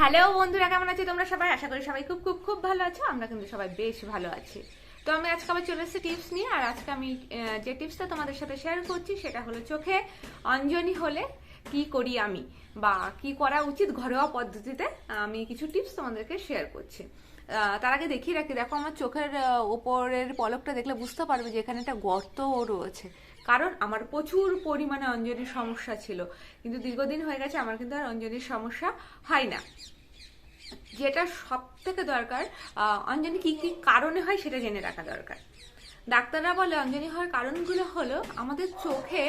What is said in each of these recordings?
Hello বন্ধুরা, কেমন আছে তোমরা সবাই? আশা করি সবাই খুব খুব খুব ভালো আছো। আমরা কিন্তু সবাই বেশ ভালো আছি। তো আমি আজকে আবার চলে এসেছি টিপস নিয়ে, আর আজকে আমি যে টিপসটা তোমাদের সাথে শেয়ার করছি সেটা হলো চোখে অঞ্জনি হলে কি করি আমি বা কি করা উচিত ঘরোয়া পদ্ধতিতে, আমি কিছু টিপস তোমাদেরকে শেয়ার করছি। তার আগে দেখিয়ে রাখি, দেখো আমার চোখের ওপরের পলকটা দেখলে বুঝতে পারবে যে এখানে একটা গর্তও রয়েছে। কারণ আমার প্রচুর পরিমাণে অঞ্জনির সমস্যা ছিল। কিন্তু দীর্ঘদিন হয়ে গেছে, আমার কিন্তু আর অঞ্জনির সমস্যা হয় না। যেটা সব থেকে দরকার অঞ্জনি কি কি কারণে হয় সেটা জেনে রাখা দরকার। ডাক্তাররা বলে অঞ্জনি হওয়ার কারণগুলো হলো, আমাদের চোখে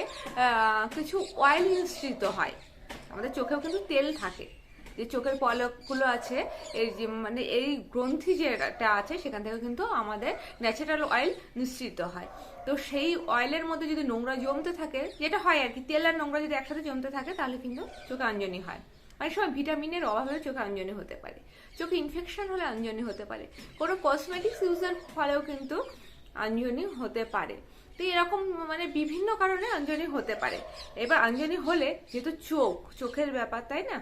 কিছু অয়েল মিশ্রিত হয়। আমাদের চোখেও কিন্তু তেল থাকে। যে চোখের পলকগুলো আছে, এই যে মানে এই গ্রন্থি যেটা আছে, সেখান থেকে কিন্তু আমাদের ন্যাচারাল অয়েল নিঃসৃত হয়। তো সেই অয়েলের মধ্যে যদি নোংরা জমতে থাকে, যেটা হয় আর কি, তেল আর নোংরা যদি একসাথে জমতে থাকে, তাহলে কিন্তু চোখে আঞ্জনি হয়। অনেক সময় ভিটামিনের অভাবে চোখে আঞ্জনি হতে পারে। চোখে ইনফেকশন হলে অঞ্জনি হতে পারে। কোনো কসমেটিক্স ইউজের ফলেও কিন্তু অঞ্জনি হতে পারে। তো এরকম মানে বিভিন্ন কারণে অঞ্জনি হতে পারে। এবার আঞ্জনি হলে যেহেতু চোখ, চোখের ব্যাপার, তাই না?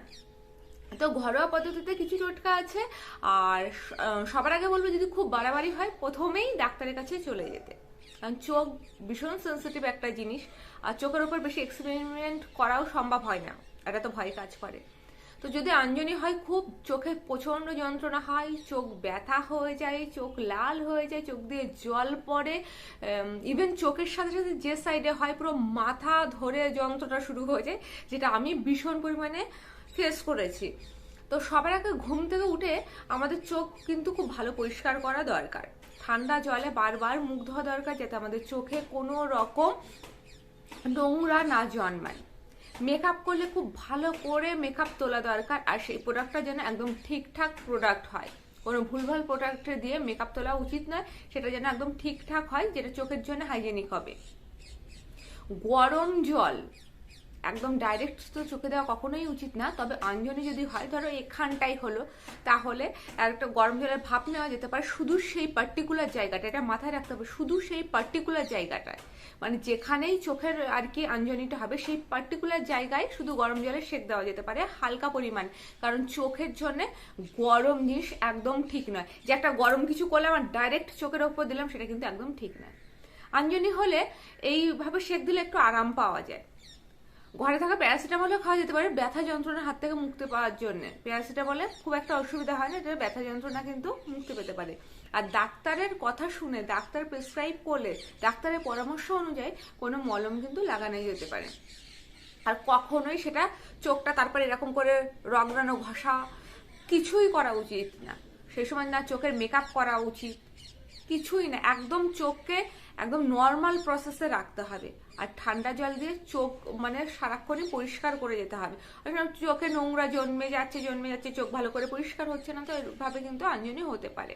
তো ঘরোয়া পদ্ধতিতে কিছু টোটকা আছে, আর সবার আগে বলব যদি খুব বাড়াবাড়ি হয়, প্রথমেই ডাক্তারের কাছে চলে যেতে। কারণ চোখ ভীষণ সেন্সিটিভ একটা জিনিস, আর চোখের উপর বেশি এক্সপেরিমেন্ট করাও সম্ভব হয় না, এটা তো ভয় কাজ করে। তো যদি আঞ্জনি হয়, খুব চোখে প্রচণ্ড যন্ত্রণা হয়, চোখ ব্যথা হয়ে যায়, চোখ লাল হয়ে যায়, চোখ দিয়ে জল পড়ে ইভেন চোখের সাথে সাথে যে সাইডে হয়, পুরো মাথা ধরে যন্ত্রণা শুরু হয়ে যায়, যেটা আমি ভীষণ পরিমাণে ফেস করেছি। তো সবার আগে ঘুম থেকে উঠে আমাদের চোখ কিন্তু খুব ভালো পরিষ্কার করা দরকার। ঠান্ডা জলে বারবার মুখ ধোয়া দরকার যাতে আমাদের চোখে কোনো রকম নোংরা না জন্মায়। মেকআপ করলে খুব ভালো করে মেকআপ তোলা দরকার আর সেই প্রোডাক্টটা যেন একদম ঠিকঠাক প্রোডাক্ট হয়। কোনো ভুলভাল প্রোডাক্ট দিয়ে মেকআপ তোলা উচিত নয়, সেটা যেন একদম ঠিকঠাক হয়, যেটা চোখের জন্য হাইজেনিক হবে। গরম জল একদম ডাইরেক্ট তো চোখে দেওয়া কখনোই উচিত না। তবে আঞ্জনি যদি হয়, ধরো এখানটাই হলো, তাহলে একটা গরম জলের ভাপ নেওয়া যেতে পারে। শুধু সেই পার্টিকুলার জায়গাটা, এটা মাথায় রাখতে হবে, শুধু সেই পার্টিকুলার জায়গাটায়। মানে যেখানেই চোখের আর কি আঞ্জনিটা হবে, সেই পার্টিকুলার জায়গায় শুধু গরম জলে সেক দেওয়া যেতে পারে, হালকা পরিমাণ। কারণ চোখের জন্য গরম জিনিস একদম ঠিক নয়। যে একটা গরম কিছু করলে আমার ডাইরেক্ট চোখের ওপর দিলাম, সেটা কিন্তু একদম ঠিক নয়। আঞ্জনি হলে এইভাবে সেক দিলে একটু আরাম পাওয়া যায়। ঘরে থাকা প্যারাসিটামলও খাওয়া যেতে পারে ব্যথা যন্ত্রণার হাত থেকে মুক্তি পাওয়ার জন্য। প্যারাসিটামলে খুব একটা অসুবিধা হয় না, এটা ব্যথা যন্ত্রণা কিন্তু মুক্তি পেতে পারে। আর ডাক্তারের কথা শুনে, ডাক্তার প্রেসক্রাইব করলে, ডাক্তারের পরামর্শ অনুযায়ী কোনো মলম কিন্তু লাগানো যেতে পারে। আর কখনোই সেটা চোখটা তারপরে এরকম করে রগড়ানো ঘষা কিছুই করা উচিত না। সেই সময় না চোখের মেকআপ করা উচিত, কিছুই না। একদম চোখকে একদম নর্মাল প্রসেসে রাখতে হবে। আর ঠান্ডা জল দিয়ে চোখ মানে সারাক্ষণই পরিষ্কার করে যেতে হবে। চোখে নোংরা জন্মে যাচ্ছে জন্মে যাচ্ছে, চোখ ভালো করে পরিষ্কার হচ্ছে না, তো এভাবে কিন্তু আঞ্জনি হতে পারে।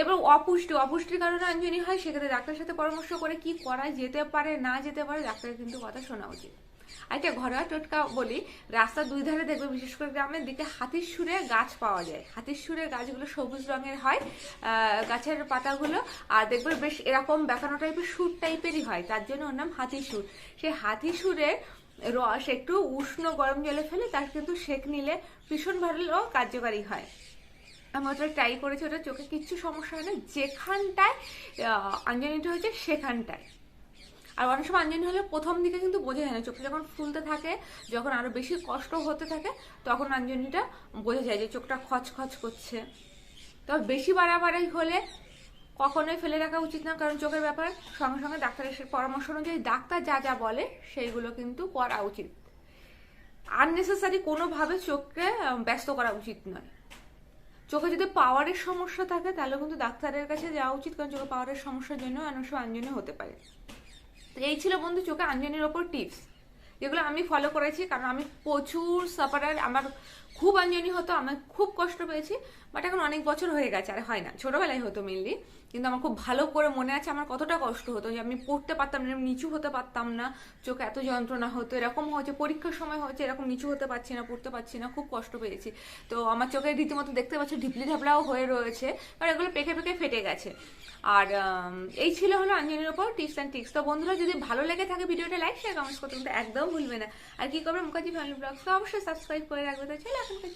এবার অপুষ্টি, অপুষ্টির কারণে আঞ্জনি হয়, সেক্ষেত্রে ডাক্তারের সাথে পরামর্শ করে কি করা যেতে পারে, না যেতে পারে, ডাক্তারের কিন্তু কথা শোনা উচিত। আচ্ছা ঘরোয়া টোটকা বলি রাস্তার দুই ধারে দেখবে, বিশেষ করে গ্রামের দিকে হাতির সুরে গাছ পাওয়া যায়। হাতির সুরে গাছগুলো সবুজ রঙের হয় গাছের পাতাগুলো, আর দেখবে বেশ এরকম বেঁকানো টাইপের সুর টাইপেরই হয়, তার জন্য ওর নাম হাতির সুর। সেই হাতির সুরের রস একটু উষ্ণ গরম জলে ফেলে, তার কিন্তু সেক নিলে ভীষণ ভালো কার্যকারী হয়। আমি ওটা ট্রাই করেছি ওটা চোখে কিচ্ছু সমস্যা হয় না, যেখানটায় আঞ্জনিটা হয়েছে সেখানটায়। আর অনেক সময় আঞ্জনি হলে প্রথম দিকে কিন্তু বোঝা যায় না। চোখটা যখন ফুলতে থাকে, যখন আরও বেশি কষ্ট হতে থাকে, তখন আঞ্জনিটা বোঝা যায় যে চোখটা খচখচ করছে। তবে বেশি বাড়াবাড়ি হলে কখনোই ফেলে রাখা উচিত না, কারণ চোখের ব্যাপার সঙ্গে সঙ্গে ডাক্তারের পরামর্শ অনুযায়ী ডাক্তার যা যা বলে, সেইগুলো কিন্তু করা উচিত। আননেসেসারি কোনোভাবে চোখকে ব্যস্ত করা উচিত নয়। চোখে যদি পাওয়ারের সমস্যা থাকে, তাহলে কিন্তু ডাক্তারের কাছে যাওয়া উচিত, কারণ চোখে পাওয়ারের সমস্যার জন্য অনেক সময় আঞ্জনি হতে পারে। এই ছিল বন্ধু চোখে আঞ্জনির ওপর টিপস যেগুলো আমি ফলো করেছি, কারণ আমি প্রচুর সাফারার আমার খুব আঞ্জনি হতো, আমি খুব কষ্ট পেয়েছি বাট এখন অনেক বছর হয়ে গেছে, আর হয় না। ছোটবেলায় হতো মেনলি কিন্তু আমার খুব ভালো করে মনে আছে, আমার কতটা কষ্ট হতো যে আমি পড়তে পারতাম না নিচু হতে পারতাম না, চোখে এত যন্ত্রণা হতো, এরকম হচ্ছে পরীক্ষার সময় হচ্ছে এরকম নিচু হতে পারছি না, পড়তে পারছি না, খুব কষ্ট পেয়েছি। তো আমার চোখে রীতিমতো দেখতে পাচ্ছি, ঢিপলি ঢাপলাও হয়ে রয়েছে আর এগুলো পেকে পেকে ফেটে গেছে। আর এই ছিল হলো অঞ্জনের ওপর টিপস অ্যান্ড টিক্স তো বন্ধুরা, যদি ভালো লেগে থাকে ভিডিওটা লাইক শেয়ার কমেন্টস করতে একদম ভুলবে না। আর কি করবে? মুখার্জি ফ্যামিলি ব্লগস অবশ্যই সাবস্ক্রাইব করে রাখবে। তো চলো এখনকার